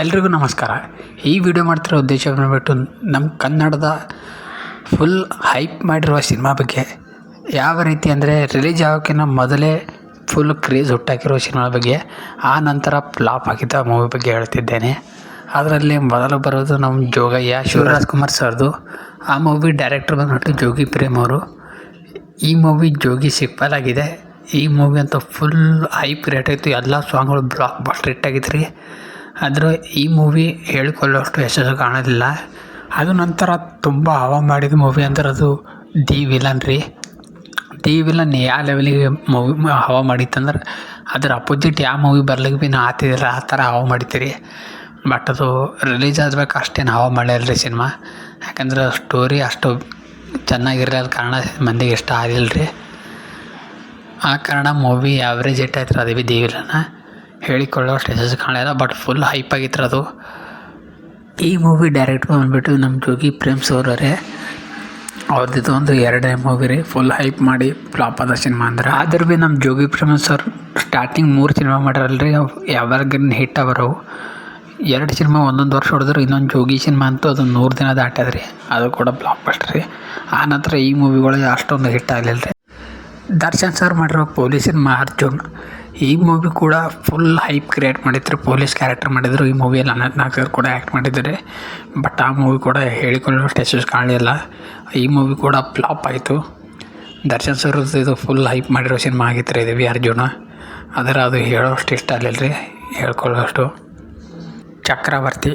ಎಲ್ರಿಗೂ ನಮಸ್ಕಾರ. ಈ ವಿಡಿಯೋ ಮಾಡ್ತಿರೋ ಉದ್ದೇಶ ಬಂದುಬಿಟ್ಟು ನಮ್ಮ ಕನ್ನಡದ ಫುಲ್ ಹೈಪ್ ಮಾಡಿರುವ ಸಿನಿಮಾ ಬಗ್ಗೆ. ಯಾವ ರೀತಿ ಅಂದರೆ ರಿಲೀಸ್ ಆಗೋಕ್ಕಿಂತ ಮೊದಲೇ ಫುಲ್ ಕ್ರೇಜ್ ಹುಟ್ಟಾಕಿರೋ ಸಿನಿಮಾ ಬಗ್ಗೆ, ಆ ನಂತರ ಫ್ಲಾಪ್ ಆಗಿದ್ದ ಮೂವಿ ಬಗ್ಗೆ ಹೇಳ್ತಿದ್ದೇನೆ. ಅದರಲ್ಲಿ ಮೊದಲು ಬರೋದು ನಮ್ಮ ಜೋಗಯ್ಯ ಶಿವರಾಜ್ ಕುಮಾರ್ ಸರ್ದು. ಆ ಮೂವಿ ಡೈರೆಕ್ಟರ್ ಬಂದ್ಬಿಟ್ಟು ಜೋಗಿ ಪ್ರೇಮ್ ಅವರು. ಈ ಮೂವಿ ಜೋಗಿ ಸಿಪ್ಪಲ್ ಆಗಿದೆ. ಈ ಮೂವಿ ಅಂತ ಫುಲ್ ಹೈಪ್ ರೇಟ್ ಆಯಿತು ಎಲ್ಲ ಸಾಂಗ್ಗಳು ಬ್ಲಾಕ್ ಬಸ್ಟ್ ಹಿಟ್ ಆಗಿತ್ತು ಆದ್ರೆ ಈ ಮೂವಿ ಹೇಳಿಕೊಳ್ಳುವಷ್ಟು ಯಶಸ್ಸು ಕಾಣೋದಿಲ್ಲ. ಅದು ನಂತರ ತುಂಬ ಹವಾ ಮಾಡಿದ ಮೂವಿ ಅಂದ್ರೆ ಅದು ದಿ ವಿಲನ್ ರೀ. ದಿ ವಿಲನ್ ಯಾವ ಲೆವೆಲಿಗೆ ಮೂವಿ ಹವಾ ಮಾಡಿತ್ತಂದ್ರೆ ಅದ್ರ ಅಪೋಸಿಟ್ ಯಾವ ಮೂವಿ ಬರ್ಲಿಕ್ಕೆ ಭೀ ನಾ ಆತಿದಿಲ್ಲ, ಆ ಥರ ಹವಾ ಮಾಡಿತ್ತೀರಿ ಬಟ್ ಅದು ರಿಲೀಸ್ ಆದ್ಬೇಕು ಅಷ್ಟೇನು ಹವಾ ಮಾಡಲಿಲ್ಲ ರೀ ಸಿನಿಮಾ ಯಾಕಂದ್ರೆ ಸ್ಟೋರಿ ಅಷ್ಟು ಚೆನ್ನಾಗಿರಲಿಲ್ಲ, ಕಾರಣ ಮಂದಿಗೆ ಇಷ್ಟ ಆಗಿಲ್ಲ ರೀ. ಆ ಕಾರಣ ಮೂವಿ ಆವ್ರೇಜ್ ಇಟ್ಟಾಯ್ತು ಅದು ಭೀ ದಿ ವಿಲನ. ಹೇಳಿಕೊಳ್ಳುವಷ್ಟು ಸ್ಟೇಜಸ್ ಕಾಣಲಿಲ್ಲ ಬಟ್ ಫುಲ್ ಹೈಪ್ ಆಗಿತ್ತು ಅದು ಈ ಮೂವಿ ಡೈರೆಕ್ಟ್ ಬಂದುಬಿಟ್ಟು ನಮ್ಮ ಜೋಗಿ ಪ್ರೇಮ್ ಸೋರವರೇ ಅವ್ರದ್ದು ಒಂದು ಎರಡನೇ ಮೂವಿ ರೀ. ಫುಲ್ ಹೈಪ್ ಮಾಡಿ ಫ್ಲಾಪ್ ಆದ ಸಿನಿಮಾ ಅಂದ್ರೆ. ಆದ್ರೂ ಭೀ ನಮ್ಮ ಜೋಗಿ ಪ್ರೇಮ್ ಸರ್ ಸ್ಟಾರ್ಟಿಂಗ್ ಮೂರು ಸಿನಿಮಾ ಅವು ಯಾವಾಗನ್ ಹಿಟ್ ಅವರವು ಎರಡು ಸಿನಿಮಾ ಒಂದೊಂದು ವರ್ಷ ಹೊಡೆದ್ರು, ಇನ್ನೊಂದು ಜೋಗಿ ಸಿನಿಮಾ ಅಂತೂ ಅದು ನೂರು ದಿನ ರೀ ಅದು ಕೂಡ ಬ್ಲಾಕ್ ಬಸ್ಟರ್ ರೀ. ಆ ನಂತರ ಈ ಮೂವಿಗಳಿಗೆ ಅಷ್ಟೊಂದು ಹಿಟ್ ಆಗಲಿಲ್ಲ ರೀ ದರ್ಶನ್ ಸರ್ ಮಾಡಿರೋ ಪೊಲೀಸಿನ ಅರ್ಜುನ್ ಈ ಮೂವಿ ಕೂಡ ಫುಲ್ ಹೈಪ್ ಕ್ರಿಯೇಟ್ ಮಾಡಿದ್ರು ಪೊಲೀಸ್ ಕ್ಯಾರೆಕ್ಟರ್ ಮಾಡಿದ್ರು. ಈ ಮೂವಿಯಲ್ಲಿ ಅನಂತ್ ನಾಗ್ ಸರ್ ಕೂಡ ಆ್ಯಕ್ಟ್ ಮಾಡಿದ್ದಾರೆ. ಬಟ್ ಆ ಮೂವಿ ಕೂಡ ಹೇಳಿಕೊಳ್ಳುವಷ್ಟು ಯಶಸ್ಸು ಕಾಣಲಿಲ್ಲ. ಈ ಮೂವಿ ಕೂಡ ಫ್ಲಾಪ್ ಆಯಿತು. ದರ್ಶನ್ ಸರ್ ಇದು ಫುಲ್ ಹೈಪ್ ಮಾಡಿರೋ ಸಿನಿಮಾ ಆಗಿತ್ತು ಇದು ವಿ ಅರ್ಜುನ ಆದರೆ ಅದು ಹೇಳೋಷ್ಟು ಇಷ್ಟ ಆಗಲಿಲ್ಲ ರೀ ಹೇಳ್ಕೊಳ್ಳೋಷ್ಟು ಚಕ್ರವರ್ತಿ,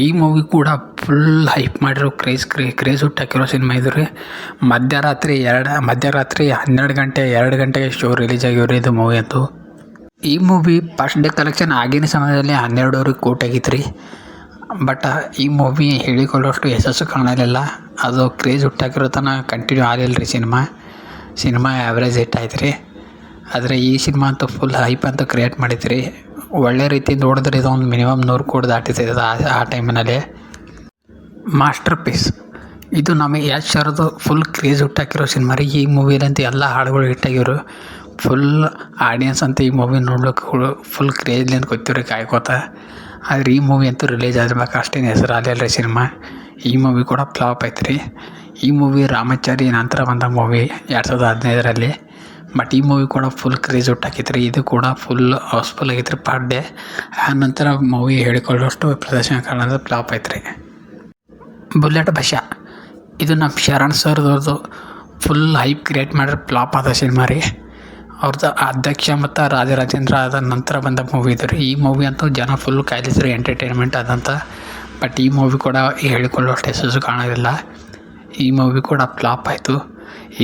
ಈ ಮೂವಿ ಕೂಡ ಫುಲ್ ಹೈಪ್ ಮಾಡಿರೋ ಕ್ರೇಜ್ ಕ್ರೇ ಕ್ರೇಜ್ ಹುಟ್ಟಾಕಿರೋ ಸಿನಿಮಾ ಇದು ರೀ. ಮಧ್ಯರಾತ್ರಿ ಎರಡು, ಮಧ್ಯರಾತ್ರಿ ಹನ್ನೆರಡು ಗಂಟೆ, ಎರಡು ಗಂಟೆಗೆ ಶೋ ರಿಲೀಸ್ ಆಗಿವ್ರಿ ಇದು ಮೂವಿ ಅಂತೂ. ಈ ಮೂವಿ ಫಸ್ಟ್ ಡೇ ಕಲೆಕ್ಷನ್ ಆಗಿನ ಸಮಯದಲ್ಲಿ ಹನ್ನೆರಡೂವರೆ ಕೋಟಿ ಆಗಿತ್ತು ರೀ ಬಟ್ ಈ ಮೂವಿ ಹೇಳಿಕೊಳ್ಳೋಷ್ಟು ಯಶಸ್ಸು ಕಾಣಲಿಲ್ಲ. ಅದು ಕ್ರೇಜ್ ಹುಟ್ಟಾಕಿರೋ ತನಕ ಕಂಟಿನ್ಯೂ ಆಗಲಿಲ್ಲ ರೀ ಸಿನಿಮಾ ಸಿನಿಮಾ ಆ್ಯಾವ್ರೇಜ್ ಹಿಟ್ ಆಯ್ತು ರೀ ಆದರೆ ಈ ಸಿನಿಮಾ ಅಂತೂ ಫುಲ್ ಹೈಪ್ ಅಂತ ಕ್ರಿಯೇಟ್ ಮಾಡಿದ್ರಿ. ಒಳ್ಳೆ ರೀತಿಯಿಂದ ನೋಡಿದ್ರೆ ಇದು ಒಂದು ಮಿನಿಮಮ್ ನೂರು ಕೋಟಿ ದಾಟಿದೆ ಇದು ಆ ಆ ಟೈಮಿನಲ್ಲಿ ಮಾಸ್ಟರ್ ಪೀಸ್ ಇದು ನಮಗೆ ಯಶ್ ಅವರದು ಫುಲ್ ಕ್ರೇಜ್ ಹುಟ್ಟಾಕಿರೋ ಸಿನಿಮಾ ರೀ. ಈ ಮೂವಿಲಂತೂ ಎಲ್ಲ ಹಾಡುಗಳು ಹಿಟ್ಟಾಗಿರು ಫುಲ್ ಆಡಿಯನ್ಸ್ ಅಂತ ಈ ಮೂವಿ ನೋಡ್ಲಿಕ್ಕೆ ಫುಲ್ ಕ್ರೇಜ್ಲಿಂದ ಗೊತ್ತಿರೋ ಕಾಯ್ಕೋತ. ಆದ್ರೆ ಈ ಮೂವಿ ಅಂತೂ ರಿಲೀಸ್ ಆದ್ಮೇಲೆ ಅಷ್ಟೇನು ಹೆಸರು ಆಗಲಿಲ್ಲ ರೀ ಸಿನಿಮಾ ಈ ಮೂವಿ ಕೂಡ ಫ್ಲಾಪ್ ಐತೆ ರೀ ಈ ಮೂವಿ ರಾಮಾಚಾರಿ ನಂತರ ಬಂದ ಮೂವಿ ಎರಡು ಸಾವಿರದ ಹದಿನೈದರಲ್ಲಿ. ಬಟ್ ಈ ಮೂವಿ ಕೂಡ ಫುಲ್ ಕ್ರೇಜ್ ಹುಟ್ಟಾಕಿತ್ತು ರೀ ಇದು ಕೂಡ ಫುಲ್ ಹೌಸ್ಫುಲ್ ಆಗಿತ್ತು ರೀ ಪಾರ್ಟ್ ಡೇ ಆ ನಂತರ ಮೂವಿ ಹೇಳಿಕೊಳ್ಳೋಷ್ಟು ಪ್ರದರ್ಶನ ಕಾರಣ ಫ್ಲಾಪ್ ಐತೆ ರೀ ಬುಲೆಟ್ ಭಾಷಾ ಇದು ನಮ್ಮ ಶರಣ್ ಸರ್ದವ್ರದ್ದು ಫುಲ್ ಹೈಪ್ ಕ್ರಿಯೇಟ್ ಮಾಡಿರೋ ಫ್ಲಾಪ್ ಆದ ಸಿನಿಮಾ ರೀ. ಅವ್ರದ್ದು ಅಧ್ಯಕ್ಷ ಮತ್ತು ರಾಜರಾಜೇಂದ್ರ ಆದ ನಂತರ ಬಂದ ಮೂವಿ ಇದು ರೀ. ಈ ಮೂವಿ ಅಂತೂ ಜನ ಫುಲ್ ಕಾಯ್ಲಿಸ್ರಿ ಎಂಟರ್ಟೈನ್ಮೆಂಟ್ ಆದಂಥ ಬಟ್ ಈ ಮೂವಿ ಕೂಡ ಹೇಳಿಕೊಳ್ಳುವಷ್ಟು ಯಶಸ್ಸು ಕಾಣೋದಿಲ್ಲ ಈ ಮೂವಿ ಕೂಡ ಫ್ಲಾಪ್ ಆಯಿತು.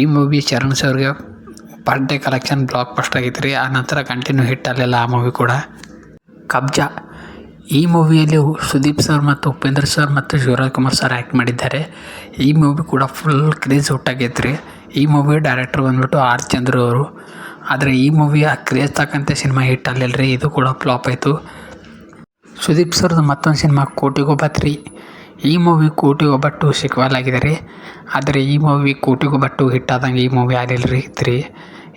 ಈ ಮೂವಿ ಚರಣ್ ಸರ್ಗೆ per day collection block bust ಆಗಿತ್ತು ರೀ. ಆ ನಂತರ ಕಂಟಿನ್ಯೂ ಹಿಟ್ ಆಗಲಿಲ್ಲ ಆ ಮೂವಿ ಕೂಡ. ಕಬ್ಜಾ. ಈ ಮೂವಿಯಲ್ಲಿ ಸುದೀಪ್ ಸರ್ ಮತ್ತು ಉಪೇಂದ್ರ ಸರ್ ಮತ್ತು ಶಿವರಾಜ್ ಕುಮಾರ್ ಸರ್ ಆ್ಯಕ್ಟ್ ಮಾಡಿದ್ದಾರೆ. ಈ ಮೂವಿ ಕೂಡ ಫುಲ್ ಕ್ರೇಜ್ ಹುಟ್ಟಾಗೈತೆ ರೀ. ಈ ಮೂವಿ ಡೈರೆಕ್ಟರ್ ಬಂದ್ಬಿಟ್ಟು ಆರ್ ಚಂದ್ರ ಅವರು. ಆದರೆ ಈ ಮೂವಿ ಆ ಕ್ರೇಜ್ ತಕ್ಕಂತೆ ಸಿನಿಮಾ ಹಿಟ್ ಆಗಲಿಲ್ಲ ಇದು ಕೂಡ ಫ್ಲಾಪ್ ಆಯಿತು. ಸುದೀಪ್ ಸರ್ದು ಮತ್ತೊಂದು ಸಿನಿಮಾ ಕೋಟಿಗೊಬ್ಬ ತ್ರೀ ಈ ಮೂವಿ ಕೋಟಿಗೊಬ್ಬಟ್ಟು ಸಿಕ್ವಲ್ ಆಗಿದೆ ರೀ ಆದರೆ ಈ ಮೂವಿ ಕೋಟಿಗೊಬ್ಬಟ್ಟು ಹಿಟ್ ಆದಂಗೆ ಈ ಮೂವಿ ಆಗಲಿಲ್ಲ ರೀ ತ್ರೀ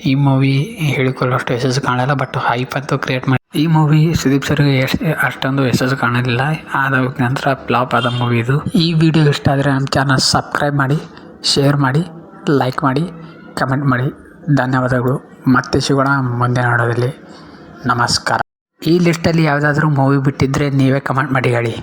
ಈ ಮೂವಿ ಹೇಳಿಕೊಳ್ಳೋಷ್ಟು ಯಶಸ್ಸು ಕಾಣಲ್ಲ ಬಟ್ ಹೈಪ್ ಅಂತೂ ಕ್ರಿಯೇಟ್ ಮಾಡಿ ಈ ಮೂವಿ ಸುದೀಪ್ ಸರ್ಗೆ ಎಷ್ಟು ಅಷ್ಟೊಂದು ಯಶಸ್ಸು ಕಾಣಲಿಲ್ಲ. ಆದ ನಂತರ ಫ್ಲಾಪ್ ಆದ ಮೂವಿ ಇದು. ಈ ವಿಡಿಯೋ ಇಷ್ಟ ಆದರೆ ನಮ್ಮ ಚಾನಲ್ ಸಬ್ಸ್ಕ್ರೈಬ್ ಮಾಡಿ ಶೇರ್ ಮಾಡಿ ಲೈಕ್ ಮಾಡಿ ಕಮೆಂಟ್ ಮಾಡಿ. ಧನ್ಯವಾದಗಳು. ಮತ್ತೆ ಸಿಗೋಣ ಮುಂದಿನ ನೋಡೋದಲ್ಲಿ. ನಮಸ್ಕಾರ. ಈ ಲಿಸ್ಟಲ್ಲಿ ಯಾವುದಾದ್ರೂ ಮೂವಿ ಬಿಟ್ಟಿದ್ದರೆ ನೀವೇ ಕಮೆಂಟ್ ಮಾಡಿ ಹೇಳಿ.